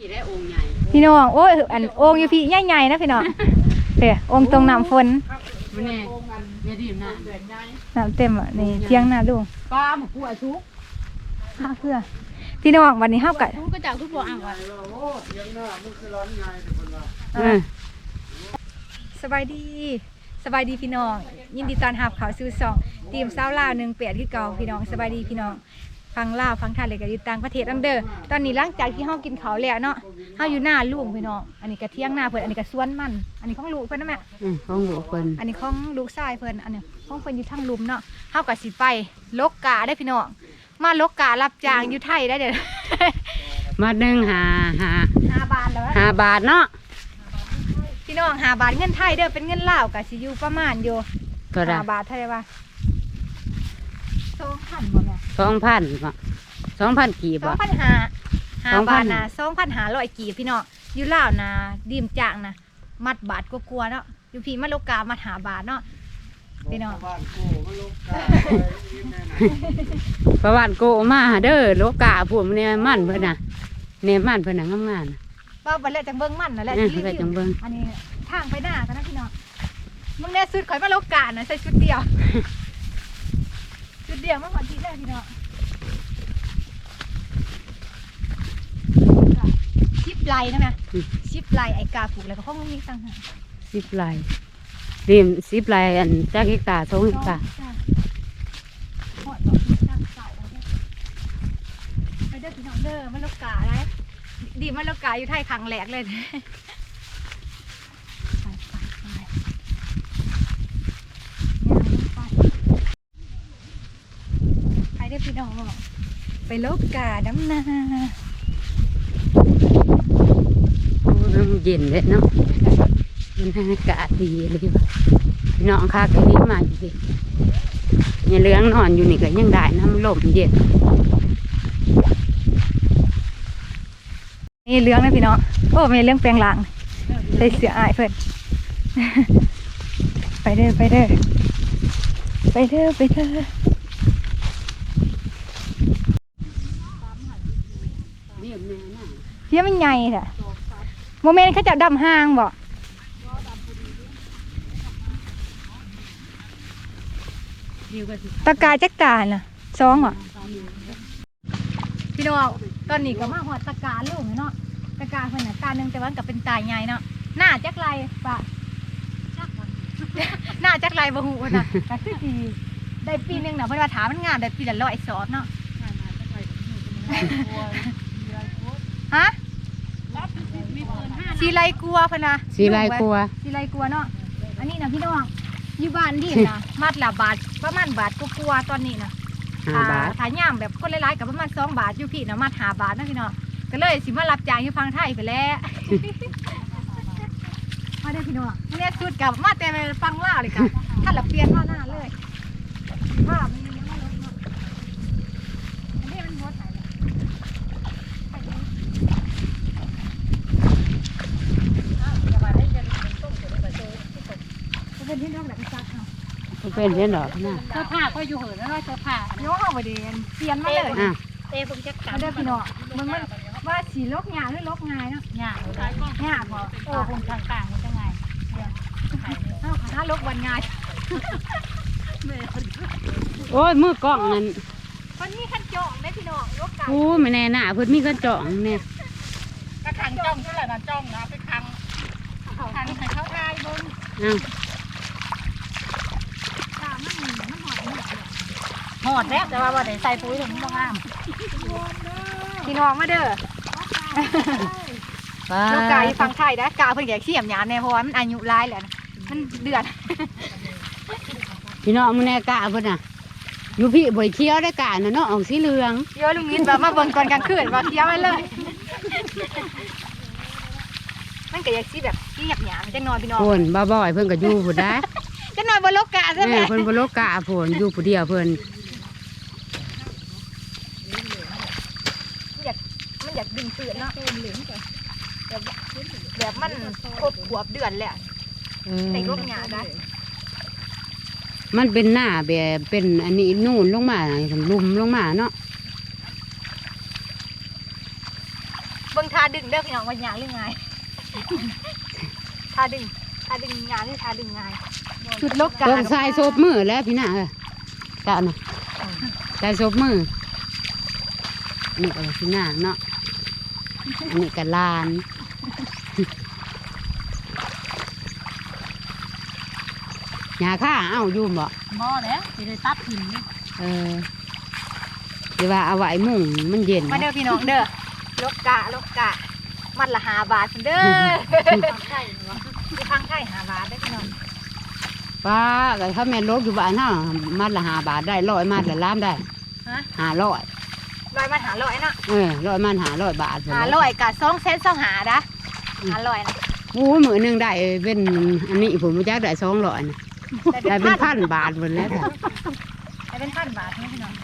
ขี่ได้องค์ใหญ่พี่น้องโอ้ยอันโอ่งอยู่พี่ใหญ่ๆนะพี่น้องเด้อโอ่งตรงน้ำฝนมันแน่อย่าดื่มนะน้ำเต็มอะนี่เที่ยงหน้าลุงป้าหมูกลัวชุกข้าเพื่อพี่น้องวันนี้เฮากัชุกก็จะทุกตัวอ่างว่ะเออสบายดีสบายดีพี่น้อง ยินดีต้อนรับเขาสู่สองทีมสาวลาวหนึ่งเปียดที่เก่าพี่น้องสบายดีพี่น้อง ฟังลาวฟังไทยเลยก็อยู่ต่างประเทศอันเด้อตอนนี้หลังจากที่เฮากินข้าวแล้วเนาะเฮาอยู่หน้าลุงพี่น้องอันนี้ก็เที่ยงหน้าเพิ่นอันนี้ก็สวนมัน อันนี้ของลูกเพิ่นนะแม่ อืมของหมูเพิ่นอันนี้ของลูกชายเพิ่นอันนี้ของเพิ่นอยู่ทางลุมเนาะเฮาก็สิไปลกกาได้อพี่น้อง มาลกการับจ้างอยู่ไทยได้เด้อ มาหนึ่งหาหาห้าบาทแล้วนะหาบาทเนาะพี่น้องห้าบาทเงินไทยเด้อเป็นเงินลาวก็สิอยู่ประมาณอยู่ก็ได้ห้าบาทเท่าไหร่วะ สองพันบ่แม่สองพันบ่สองพันกี่สองบ่พันห้าห้า2,500 บาทนะสองพันห้าร้อยกีบพี่น้องอยู่ลาวนะดีมจ้างนะมัดบาทก็กลัวาๆเนาะอยู่พี่มาลกกามัดหาบาทเนาะพี่น้องประวัติโกมาเด้อโลกาพวกเนี่ยมันเพิ่นน่ะเนี่ยมันเพิ่นน่ะงามๆน่ะ ว่าบัดแล้วจังเบิ่งมันนั่นแหละเออที่รีแล้ววิจัวงเบิ่ง อันนี้ทางไปหน้ากันนะพี่น้องมึงเนี่ยสุดข่อยมาลกกานะใส่ชุดเดียวชุด เดียวมาก่อนทีแรกพี่น้องชิปไลนะแม่ชิปไลไอ้กาปลูกแล้วก็ข้องมีตังหากสิบลายเรียมสิบลายอันจักเฮกตาร์สองเฮกตาร์หอดบอกมีตังเก่าเนี่ยไปเด้อพี่น้องเด้อมาลกกาได้ดีมาลกกาอยู่ไทยครั้งแรกเลย ไปไปไปย่างลงไปไปเด้ อพี่น้องไปลกกาดำนาโอ้มันเย็นเลยเนาะมันอากาศดีเลยว่ะพี่น้องค่ะก็ดีมากอยู่ดิเนี่ยเลี้ยงนอนอยู่นี่ก็ยังได้น้ำลมเย็นนี่เลี้ยงนะพี่น้องโอ้มีเลี้ยงแปลงหลังใส่เสื้ออายเพิ่นไปเด้อไปเด้อไปเด้อไปเด้อ เรียบแน่น่ะเพี้ยมันใหญ่แท้โมเมนต์เขาจะดำห้างบ่เรียบกันสิตะกายจักตาน่ะสองบ่พี่น้องตอนนี้ก็มาหอดตะกาลูกเนาะตะกาเพิ่นน่ะตาหนึงแต่ว่าก็เป็นตาใหญ่เนาะหน้าจักไรปะหน้าจักไรบ่ฮู้น่ะก็คือสิได้ปีหนึงน่ะเพิ่นว่าถามมันงามได้ปีละร้อยสอบเนาะฮะ สีไรกลัวพะนะสีลายกลัว สีไรกลัวเนาะอันนี้นะพี่น้องอยู่บ้านดินนะมัดละบาทประมาณบาทก็กลัวๆตอนนี้นะห้าบาทถ้าย่ามแบบคนหลายๆกับประมาณสองบาทอยู่พี่นะมัดหาบาทนะพี่น้องก็เลยสิมารับจ้างอยู่ฟังไทยไปแล้วมาได้อพี่น้องเนี่ยสุดกับมาแต่ไปฟังล่าวเลยค่ะถ้าละเปลี่ยนมาหน้าเลยภาพมันยังไม่ลงเนาะอันนี้มันหมดไหนเนี่ย จะเป็นที่น้องแบบซักเอาก็เป็นเช่นดอกนะเสื้อผ้าก็อยู่เหินแล้วเสื้อผ้าโยกเอาไปเดนเปลี่ยนมาเลยอะเต้ผมจะกลัมาบเด้อพี่น้องมันมันว่าสีลกงานหรือลกงายเนาะหยาบงานพอโอ้ผมทางต่างมันจะไงเอาถ้าลกวันงายโอ้ยมือกล้องนั่นวันนี้ขั้นจองได้พี่น้องลกไก่โอ้ไม่แน่น่ะเพิ่นมีกระจ่องเนี่ยกระขังจ้องเท่าไหร่นะจ้องนะไปขังขังให้เขาทายบน อ้าว ตามันมีมันหอดมันหอด หอดแล้วแต่ว่าบ่ได้ใส่ปุ๋ยถึงมันงามพี่น้องมาเด้อป้าลกไก่ฟังไทยนะกาเพิ่นอยากเสียมหยานแน่เพราะว่ามันอายุร้ายแล้วนะมันเดือดพี่น้องมันแน่กะเพิ่นน่ะอยู่พี่บ่อยเคี้ยวได้กะน่ะเนาะออกสีเหลืองเยอะลุงนิดแบบมาเบิ่งก่อนกลางคืนว่าเคี้ยวไว้เลย มันก็อยากสิแบบเสียบหยานจังนอนพี่น้องโพนบ่บ่อยเพิ่นก็อยู่พุ่นได้จังนอนบนลกกาใช่ไหมแม่เพิ่นบ่โลกะโพนอยู่ผู้เดียวเพิ่นมันอยากดึงเตือนเนาะ แบบแบบมันครบขวบเดือนแล้วเออในรกหยาได้มันเป็นหน้าแบบเป็นอันนี้นู่นลงมาลุมลงมาเนาะเบิ่งท่าดึงเด้อพี่น้องว่าหยาหรือไงท่าดึงท่าดึงหยาหรือท่าดึงไงชุดลกกาต้องใส่ซบมือแล้วพี่น่ะเอ้ยกะน่ะใส่ซบมืออันนี้ก็พี่น่ะเนาะอันนี้ก็ลาน หยาข้าเอ้าอยู่บ่บ่แล้วสิได้ตัดหินนี่เออเดี๋ยวว่าเอาไว้มุงมันเย็นมาเด้อพี่น้องเด้อลกกะลกกะ มันละหาบาทพุ่นเด้อใช่เนาะที่พังไทยหาบาทเด้อพี่น้องป้าก็ถ้าแม่นลกอยู่บ้านเฮามัดละหาบาทได้ร้อยมัดละล้ามได้ฮะหาร้อยร้อยมันหาร้อยเนาะเออร้อยมันหาร้อยบาทพุ่นหาแหละร้อยกะสองเซนสองหาดะหาร้อยนะโอ้ยมือหนึงได้เป็นอันนี้ผมรู้จักได้สองร้อยนะ ได้เป็นพันบาทหมดแล้วจ้ะได้เป็นพันบาทนี่พี่น้อง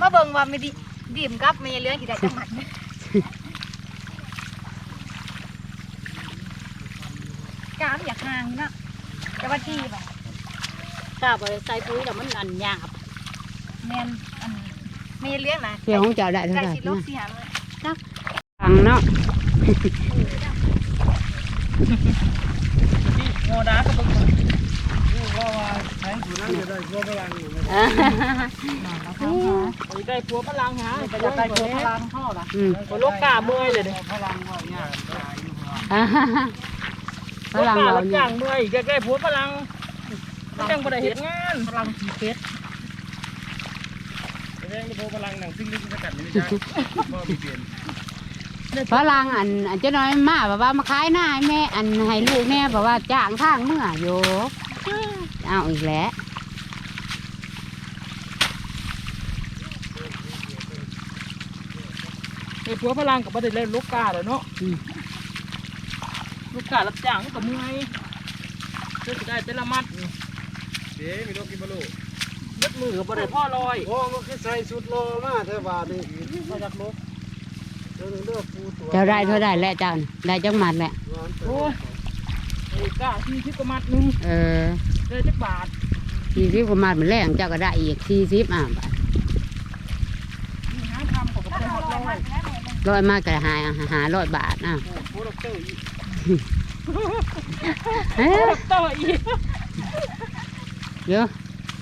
มาเบิ่งว่าไม่ดีดีมกับไม่เลื้อยที่ได้จังหวัดกามอยากห่างเนาะแต่ว่าที่แบบถ้าบ่ได้ใส่ปุ๋ยแล้วมันอันหยาบแมนอันไม่เลื้อยนะเพียงของเจ้าได้เท่าไก่ไหร่สิโลนะกสี่หาเลยฟังเนาะโมดาก็บ่ ได้ผัวพลังหาก็อยากได้ผัวพลังเท่าล่ะอืมบ่ลกกาเมื่อยเลยเด้พลังลกเราการับเนี่จ้างเมื่อยอยากได้ผัวพลังมันจังบ่ได้เฮ็ดงานพลังขี้เพชรแรงพลังหนังซิ่งนี่สกัดไม่ได้บ่มีเปลี่ยนพลังอันอันเจะน้อยมาแบบว่ามาขายหน้าให้แม่อันให้ลูกแม่แบบว่าจ้างทางเมื่อโย เอาอีกแล้วไอ้ผัวพลังก็บ่ได้เล่นลกกาแล้วเนาะลกการับจ้างมันก็เมื่อยเพื่อสิได้แต่ละมัดเจ๊มีโรคกินบะลูเล็ดมือก็บ่ได้พ่อลอยโอ้มันคือใส่สุดโลมาเท่าบาทนี่มาจากลกเดี๋ยวเลือกปูตัวเจ้าได้เท่าได้แล้วเจ้าน่ะได้จังหมัดแหละ โอ้ย ไอ้กาที่ที่ประมัดหนึงเออเลยจักบาทสี่สิบกว่ามัดมันแรงเจ้าก็ได้อีกสี่สิบอะบาทมีหาทำก็บ่ได้ฮอดลอยร้อยมากก็หาหาร้อยบาทอะโอ้ดอกเตอร์อีกเอ้โอ้ยดอกเตอร์อีกเยอะ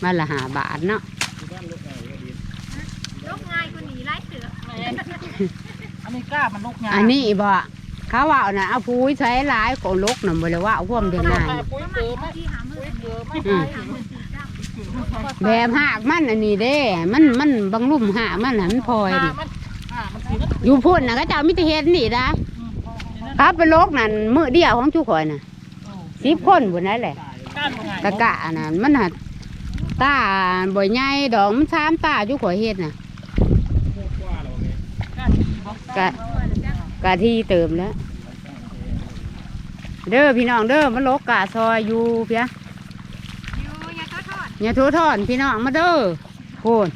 มาละหาบาทเนาะลกง่ายกว่านี้ไล่เสือแม่นอันนี้กล้ามันลกงาอันนี้บ่ เขาว่าน่ะเอาปุ๋ยใช้หลายของลกน่ะบ่ได้ว่าเอาพวกเดียวง่ายปุ๋ยเกลือไหมที่หามือปุ๋ยเกลือไหมอืมแบบหากมันอันนี้เด้ มันมันบางลุ่มหากมันน่ะมันพลอยอ่านี่มันอ่ามันสีมันอยู่พุ่นน่ะก็เจ้ามิตรเฮ็ดนี่นะ ครับไปลกนั่นมื้อเดียวของจุข่อยน่ะสิบคนพุ่นนั่นแหละก้านบ่ไงกะกะน่ะมันหัดตาบ่ใหญ่ดอกมันสามตาจุข่อยเฮ็ดน่ะก้านดีบ่กะ กะที่เติมแล้ว เด้อพี่น้องเด้อมาลกกะซอยอยู่เพียอยู่ยาทอดทอดอย่าโทษทอนพี่น้องมาเด้อโคน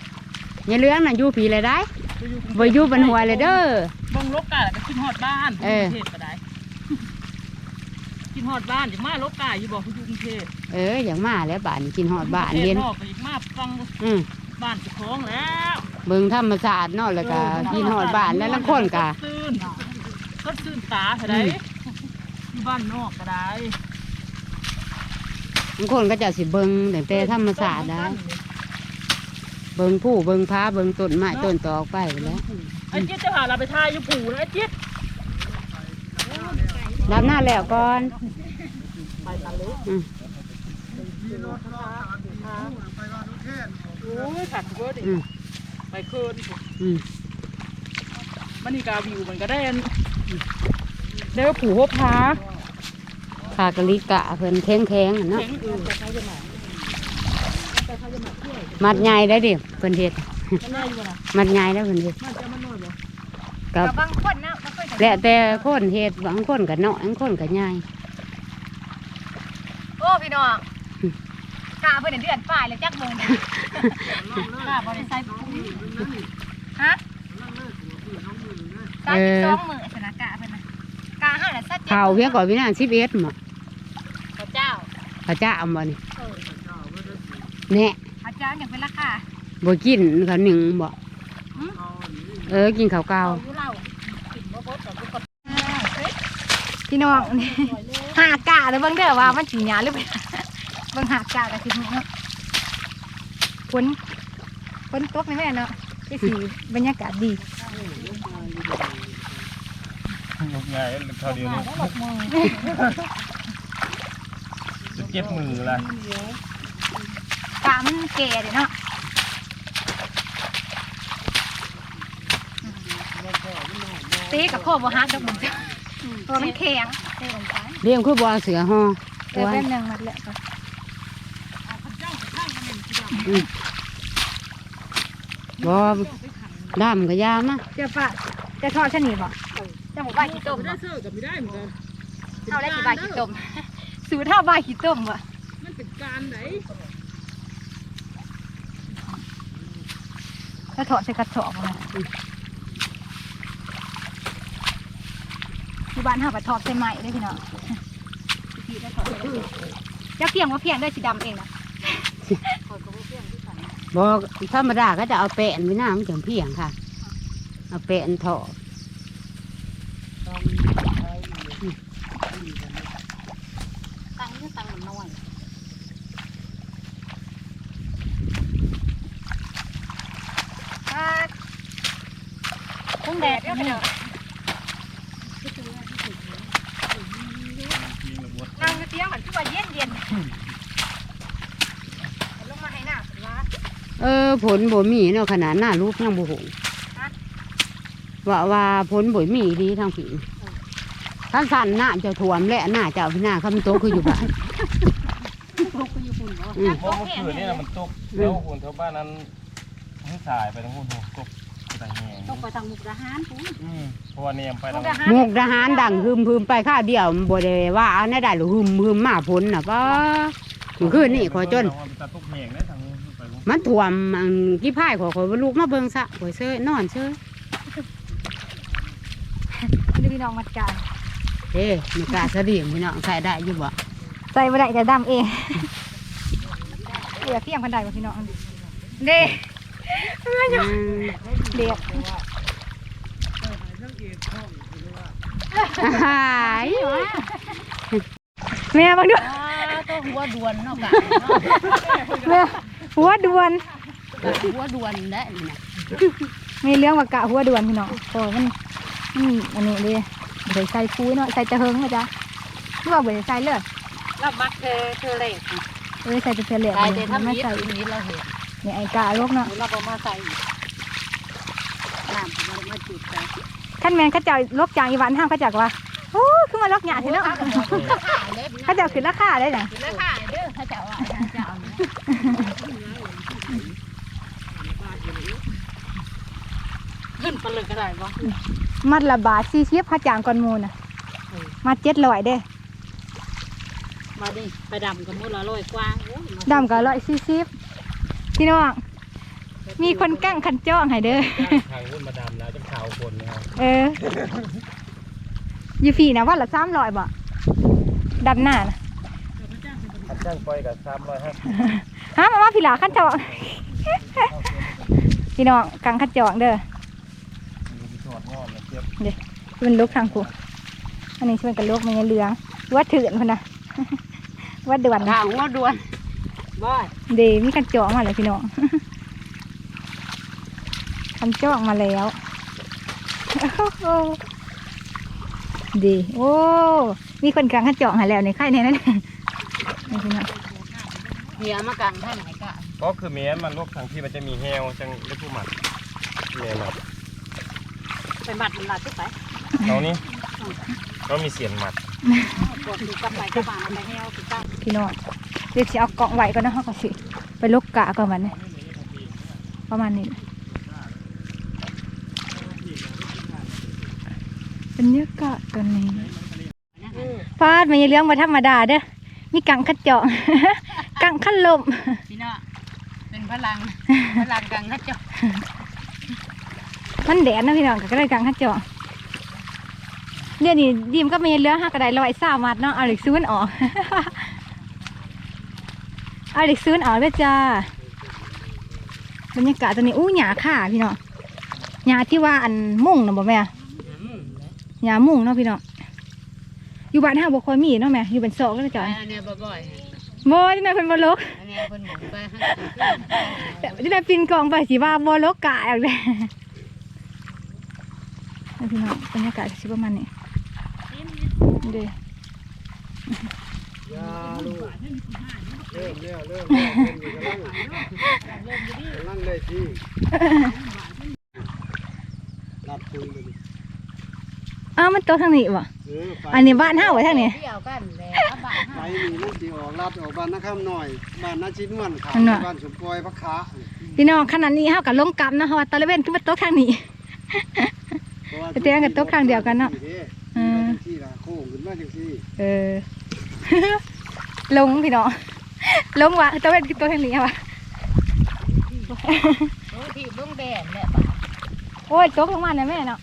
อย่าเลี้ยงน่ะอยู่ผีเลยได้บ่อยู่บนหัวเลยเด้อเบิ่งลกกาแล้วก็กินฮอดบ้านเออกรุงเทพก็ได้กินฮอดบ้านอย่ามาลกกาอยู่บ่อยู่กรุงเทพเอออย่างมาแล้วบ้านกินหอดบ้านเทเย็พนนอกก็อีกมาฟังอืมบ้านเจ้าของแล้วเบิ่งธรรมชาติเนาะแล้วก็กินหอดบ้านแล้วลังคนกะตื่น ก็ตื่นตาเท่าไดอืมอยู่บ้านนอกก็ได้ลังคนก็จะสิเบิ่งแต่แต่ธรรมชาติได้เบิ่งผู้เบิ่งพ้าเบิ่งต้นไม้ต้นตอกไปไปแหล้วไอ้จิ๊ดจะพาเราไปทายอยู่ปู่นะไอ้จิ๊ดรับหน้าแล้วก่อนไปตาลุกอืมโอ้ยขัดเวอร์ดิอืมไปเคินอืมมันนี่กาวิวมันก็ได้ อันได้ว่าปู่ฮบพาขากะลิกะเพิ่นแข็งๆอะเนาะ แข็งอื่นแต่เขาจะไหนมัดใหญ่ได้ดิเพิ่นเฮ็ด มันแน่อยู่บ่นะมัดใหญ่แล้วเพิ่นเฮ็ดมันจะมันน้อยบ่กับกับบางคนนะบางคนแล้วแต่คนเฮ็ดบางคนก็น้อยบางคนก็ใหญ่ โอ้พี่น้องกาเพิ่นเดือนป้ายเลยจักโมงเนี่ยกาบ่ได้ใส่ปุ๋ยฮะสามสิบสองมื้อชนะกาเพิ่นน่ะกา ห้าขาเพียงก่อนพี่นางสิบเอ็ดหมดพระเจ้าพระเจ้าเอามาเนี่เออแน่พระเจ้าอย่างเป็นราคาบ่กินเขาหนึ่งบ่เออกินข้าวเก่าพี่น้องหากาเลยเบิ่งเด้อว่ามันจีหยาหรือเปล่าเบิ่งหากาก็คือเนาะฝนฝนตกในแม่เนาะที่สีบรรยากาศดี ยกไงเท่าเดียวนี้จะเก็บมือละกามันแก่เลยเนาะตีกับโคบ่ฮักดอกมันตัวมันแข็งเตะลงไปเลี้ยงคือบ่เอาเสือห่อเดี๋ยวแป๊บนึงมัดแล้วก็บ่ดำก็ยามาเจ้าป้าจะทอดชะนีบ่เจ้าหมูบ้าขี้ต้มบ่ได้ซื้อกับไม่ได้เหมือนกันเท่าได้กี่บาทขี้ต้มสูตรเท่าบาทขี้ต้มบ่มันเป็นการไหนถ้าถอดใส่กระสอบมาที่บ้านห้าไปทอดใส่ใหม่ได้พี่น้องพี่ได้ถอดใส่กระสอบจะเพียงว่าเพียงได้สีดำเองนะบ่ธรรมดาก็จะเอาแป้นไว้หน้ามันจังเพียงค่ะ เอาแป้นทอด ตังค์ตังค์มันน้อยคงแดดเดี๋ยวไปเดี๋ยวนั่งอยู่เตียงเหมือนที่ว่าเย็นเย็นลงมาให้หน้าสุดว่าเออผลบ่มีเนาะขนาดหน้าลูกยังบ่หงฮะว่าว่าผลบ่มีดีทางผี ท่านสั่นหน้าจะท่วมและหน้าเจ้าพี่หน้าคำโตคืออยู่บ้านอืมเพราะเมื่อคืนนี่นะมันตกแล้วคนแถวบ้านนั้นทั้งสายไปทั้งหุ่นตกแต่แหงต้องไปทางมุกดาหารปุ๊บอืมเพราะว่าเนี่ยไปมุทากงดาหารมุกทหารดังฮึมฮึมไปข้าวเดียวบ่ได้ว่าเอาแน่ได้หรือฮึมฮึมมาพ้นน่ะป้าคือคืนนี่ขอจนตะตกแหงได้ทางไปมันถ่วมอันกี่พายขอขอลูกมาเบิ่งซะขอยเซยนอนเซยนี่พี่น้องมัดการ เอ้มีกล้าสะดิ่งพี่น้องใส่ได้อยู่บ่ใส่ไม่ได้จะดำเองเดี๋ยวเที่ยงพันใดมาพี่น้องเด้อืมเด็กหายแม่บังดูก็หัวดวนเนาะกะแม่หัวด่วนหัวดวนได้นี่นะมีเรื่องว่ากะหัวด่วนพี่น้องโอ้มันมันอันนี้เด้เดี๋ยวใส่ฟูเนาะใส่ตะเฮิงนะจ๊ะหรือว่าเดี๋ยวใส่เลยแล้วมักเธอเธอเลยเออใส่ตะเพียนเหลืองตายแต่มันทำไม่นี้ใส่นี้เราเห็นเนี่ยไอ้กะลูกเนาะเราก็มาใส่น้ำผมมาจุดไปขั้นแมนเขาเจะลกจางอีหวันห้ามเขาจักว่าโอ้ขึ้นมาลกหยาเถอะเนาะเขาเจะขึ้นราคาได้จ้ะแล้วค่ะเด้อเขาจะเอาจะเอาขึ้นไปเลยก็ได้บ่ มัดละบาทสี่สิบเขาจางก่อนหมูน่ะมัดเจ็ดร้อยเด้มาดิไปดำกับมือละร้อยกว่าดำก็ร้อยสี่สิบพี่น้อง มีคนกั้งคันจ้องให้เด้อ ทางหุ่นมาดำแล้วจะข่าวคนนะครับเออ อยู่พี่นะว่าละสามร้อยบ่ดำหน้านะขันจ้างปล่อยกับสามร้อยห้าสิบฮะมาว่าพี่หลาคันจอง พี่น้องกังคันจองเด้อ มีถอดงอนเทียบเป็นลูกทางกูอันนี้ช่วยกันลูกมันยังเหลืองวัดถือนคนนะวัดด่วนทางหัวด่วนบ่อยเดมีคันจองมาเลยพี่น้องคันจองมาแล้วดีโอ้มีคนกลางคันจองใหาแล้วในค่ายในนั้นนี่พี่น้องเหียมากลางท่านไหนกะก็คือเมียนมันลูกทางที่มันจะมีแฮวจังเล็กผู้หมัดเมียนมัด ไปมัดมันละทุกไปเอานี้ก็มีเสียนหมัดกดดูกับไปกับบ้านไปให้เอาติดตั้งพี่น้องเดี๋ยวสิเอากล่องไว้ก่อนนะเขาก็สิ ไปลกกะก่อนมันนะประมาณนี้บรรยากาศตอนนี้ฟาดมันยังเรื่องมาธรรมดาเด้อมีกังขัดเจาะกังขันลมพี่น้องเป็นพลังพลังกลางเขาเจ้า มันแดดนะพี่น้องก็เลยกังขัดเจาะเดี๋ยวนี้ดีมก็มีเรือห้ากระไดลอยสามัดเนาะเอาเหล็กซื้นออกเอาเหล็กซื้นออกด้วยจ้าบรรยากาศตอนนี้อู้หยาข่าพี่น้องหยาที่ว่าอันมุ่งนะบ่แม่หยามุ่งเนาะพี่น้องอยู่บ้านห้าบ่ค่อยมีเนาะแม่อยู่เป็นโซกแล้วจจ้ะอยอันเนี้ยบ่อยบ่ที่ไหนเพิ่นบ่ลกๆอันเนี้ยเพิ่นหมุนไปให้ที่ไหนปินกองไปสิว่าบ่ลกกะอีกแล้ วนี่พี่น้องบรรยากาศสิประมาณนี้เด้ยาลูกเริ่มแล้วเริ่มแล้วเริ่มอยู่กำลังกำลังได้ที่รับปืนเลยอ้าวมันโตทางนี้บ่เออไปอันนี้บ้านเฮาไว้ทางนี้เที่ยวกันแล้วบ้านไปนี่มันสิออกลัดออกบ้านนาคำหน่อย บ้านนาชินวนขาอันน่ะบ้านสมปอยพักขาพี่น้องขนาดนี้เฮาก็ลงกลับนะเพราะว่าตะละเว้นคือมันโตทางนี้ ไปเตียงกับโต๊ะข้างเดียวกันเนาะเออที่ละโค้งขึ้นมาจังซี่เออลงพี่น้องลงว่ะตะเว้นคือโตทางนี้ว่ะโอ้ที่เบิ่งแดนแหละโอ้ยโตลงมาน่ะแม่เนาะ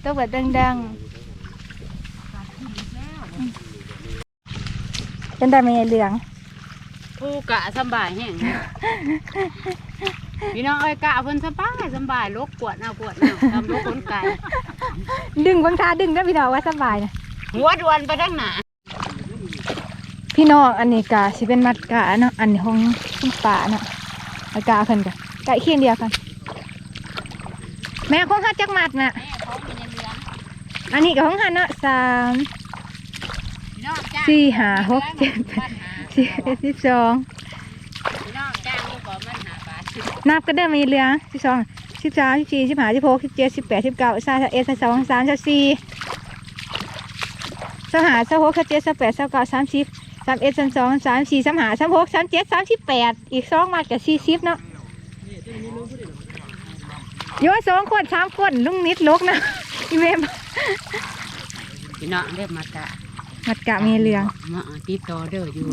โตเบิดดังๆเป็นได้ไหมยายเหลืองผู้กะสำบายแห้ง พี่น้องเอ้ยกะเพิ่นสบายสบายลกกวดเอากวดเอาทำลกคนไก่ดึงบางทาดึงได้พี่น้องว่าสบายนะหัวดวนไปทางหน้าพี่น้องอันนี้กะสิเป็นมัดกะเนาะอันนี้ของคุณป่าเนาะมัดกะเพิ่นกะไก่เคียงเดียวกัน แม่ของฮัดจักมัดน่ะแม่เขามีในเรืองอันนี้กับของฮัดเนาะสามพี่น้องจ้างสี่ห้าหกเจ็ดแปปัดญหาสิบเอ็ดสิบสอง พี่น้องจ้างลูกก่อนมันหาบาท นับกันได้มีเรือสิบสองสิบสามสิบสี่สิบห้าสิบหกสิบเจ็ดสิบแปดสิบเก้าสามสิบเอ็ดสิบสองสามสิบสี่สามห้าสามหกสามเจ็ดสามแปดสามเก้าสามสิบสามเอ็ดสามสองสามสี่สามห้าสามหกสามเจ็ดสามสิบแปดอีกสองมัดกับสี่สิบเนาะโยนสองคนสามคนลุงนิดลกนะอีเมมพี่น้องเรียกมากะมัดกะมีเรือมาติดต่อเด้ออยู่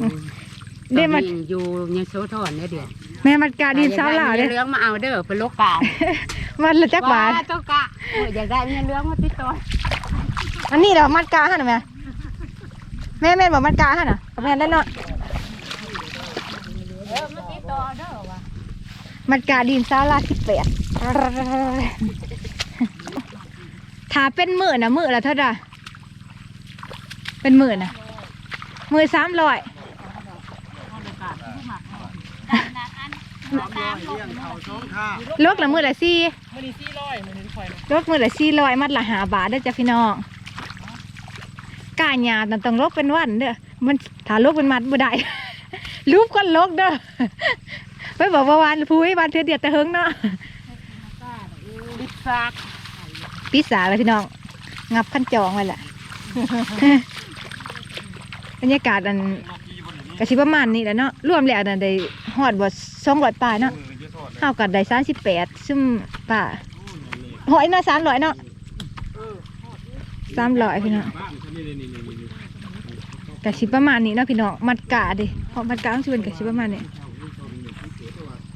เดี๋ยวมา ตอนนี้อยู่ยังโซทอนเนี่ยเดี๋ยวแม่มัดกาดินเสาเหล่าเด้อเลี้ยงมาเอาเด้อเป็นลูกกามันละจักบาทว่เจกะอยากได้เงิยเลี้ยงมาติดต่ออันนี้เรามัดกาหะหนูแม่แม่แม่บอกมัดกาหั่นน่ะกับแม่นได้เนาะเออมาติดต่อเด้อว่ะมัดกาดินสาวหล่า18ถ้าเป็นมือนะมื้อละเท่าใดเป็นมื้อน่ะมื้อ300 ลงเขาาวกละมือละซี่มันซี่ร้อยมันเห็นอยลวกมือละซี่ลอยมัดละหาบาทได้อจ้ะพี่น้องกาหยาตต้องลวกเป็นวันเด้อมันถ้าลวกเป็นมัดบ่ได้ รูปก็ลวกเด้อไปบอกว่าวันพุ้ยวันเทือเดียดแต่เฮิงเนาะปิศากปิดาเลยพี่น้อง งับขั้นจองไว้แหละ บรรยากาศอัน กะชิประมาณนี้แหละเนาะรวมแล้วนั่นได้ฮอดบ่สองร้อยปลายเนาะเท่ากับได้สามสิบแปดซึ่งป่าหอยเนาะสามร้อยเนาะสามร้อยพี่น้องกะชิประมาณนี้เนาะพี่น้องมัดกะดิเพราะมัดกะต้องชิเป็นกะชิประมาณนี้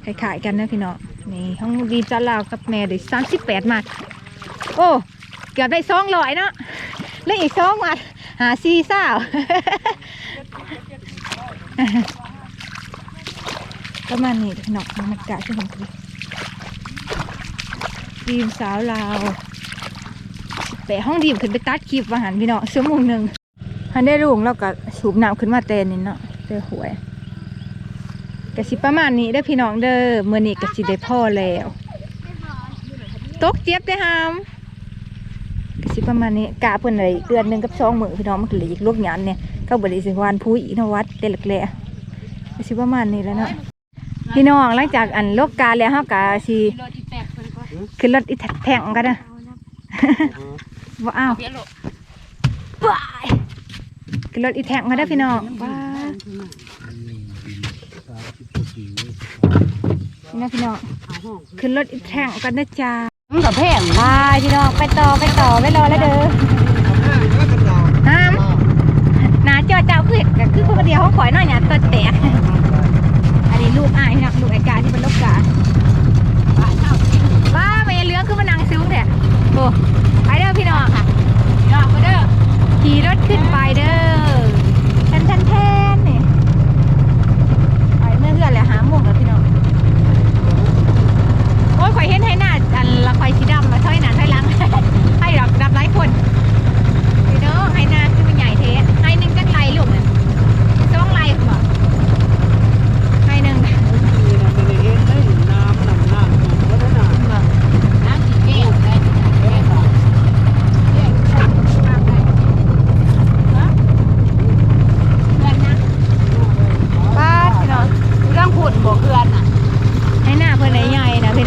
คล้ายๆกันนะพี่น้องนี่ห้องดีจ้าลาวกับแม่ได้สามสิบแปดมัดโอ้เกือบได้สองร้อยเนาะแล้วอีกสองมัดหาซีซ่า ประมาณนี้เด้อพี่น้องมันกะขึ้นของพี่ดีมสาวลาวแปะห้องดีมขึ้นไปตัดคลิปว่าหันพี่น้องชั่วโมงหนึ่งหันได้ลุงแล้วก็สูบน้ำขึ้นมาเตนนี่เนาะเจอหวยกะสิประมาณนี้เด้พี่น้องเด้อเมื่อนี้กะสิได้พ่อแล้ว ตกเจี๊ยบได้อหาม สิประมาณนี้กะเพิ่นเลยเดือนหนึ่งกับสองมือพี่น้องมันก็เหลืออีกลูกหยานเนี่ยเขาบ่ได้สิวานผู้อีนวัดเตลักแลกะสิประมาณนี้แล้วเนาะพี่น้องหลังจากอันโลกกาแล้วเฮากะสิรถอีแตกเพิ่นก็ขึ้นรถอีแท่งกันนะว้าวบ้ายขึ้นรถอีแท่งกันได้พี่น้องว้านี่นะพี่น้องขึ้นรถอีแท่งกันนะจ๊ะ มันก็แพงบายพี่น้องไปต่อไปต่อไปรอแล้วเด้อแม่เด้อกระดาษห้ามหนาจอเจ้าคือก็คือคนเดียวเขาขอยหน่อยเนี่ยตัวแตกอันนี้ลูกอ้ายนะลูกไอ้กาที่เป็นลูกกาว้า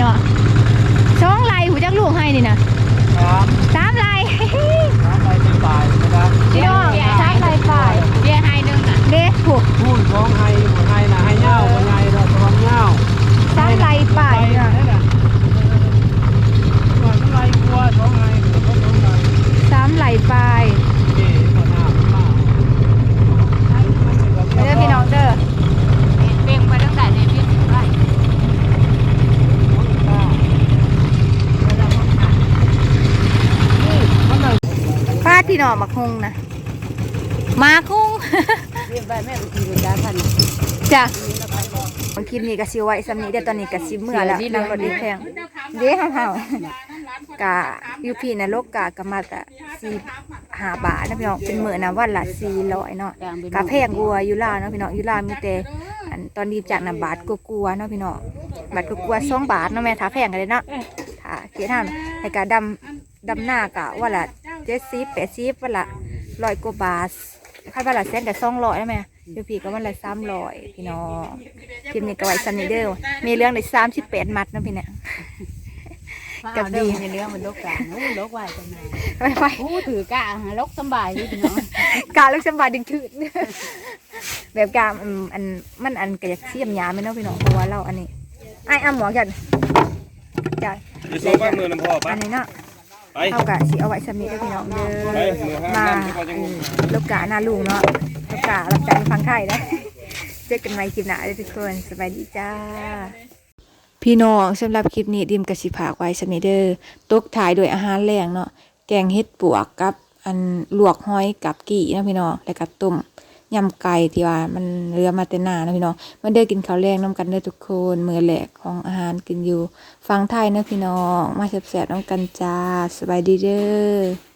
เนาะสองไรหูจักลูกให้นี่นะสามสามลายสามลายป็นฝ่ายนะครับพี่องสามลายปลายเบียให้นึงอะเด็กผูกพูดสองให้หัวให้นะให้เงาหัวให้เราสองเงาสามไรฝ่ายเนี่ยสามไหลปลายเด้อพี่น้องเด้อ พี่น้องมักฮงนะมาคุงเรียบร้อยแม่ไปกินก๋วยจั๊บพันจ้ะบางทีนี่ก็สิไว้สำนี้เดี๋ยวตอนนี้ก็สิเมื่อแล้วนั่งรถดีแพงเด้เฮาๆกะอยู่พี่นะโลกกะกะมาตะ4 5บาทนะพี่น้องเป็นมื้อนะวันละ400เนาะกลางเป็นกะแพงกัวอยู่ลาวเนาะพี่น้องอยู่ลาวมีแต่อันตอนนี้จากน่ะบาทกลัวๆเนาะพี่น้องบาทกลัวๆ2บาทเนาะแม่ถ้าแพงกันเลยเนาะถ้าเกียรติให้กะดำ ดำหน้ากะวันละ70 80วันละ100กว่าบาทคันวันละแสนก็200นะแม่อยู่พี่ก็วันละ300พี่น้องคลิปนี้ก็ไว้ซันนี่เด้อมีเรื่องได้38มัดเนาะพี่เนี่ยกักับบดีดีในเรื่องมันลกกลางโอ้ลกไหวจังไงไปไปโอ้ถือกะหาลกสำบายอยู่พี่น้องกาลูกสมบัติดึงถืดแบบกามอันอันมันอันกระยักเสียมยาไม่เนาะพี่น้องเพราะว่าเราอันนี้ไอ้อ้ำหมอกันจ้ะไปส่งบ้านเมืองน้ำพ่อปะอันนี้เนาะไป เท่ากับสิเอาไว้สมีเด้อพี่น้องเด้ไปอมือห้ามาน้ำที่พอจะเองูอลูกกาหน้าลุงเนาะลูกการับใจฟังไทยนะเจอกันใหม่คลิปหน้าเด้อทุกคนสบายดีจ้า พี่น้องสำหรับคลิปนี้ดิมกสิภากไว้สมิเดอร์ตกถ่ายโดวยอาหารแรงเนาะแกงเห็ดปวกกับอันลวกหอยกับกี่นะพี่น้องแล้วก็ต้ม ยำไก่ที่ว่ามันเรือมาแต่นานะพี่น้องมาเด้อกินข้าวแรงน้ำกันเด้อทุกคนมือแหลกของอาหารกินอยู่ฟังไทยนะพี่น้องมาแซ่บๆน้ำกันจ้าสบายดีเด้อ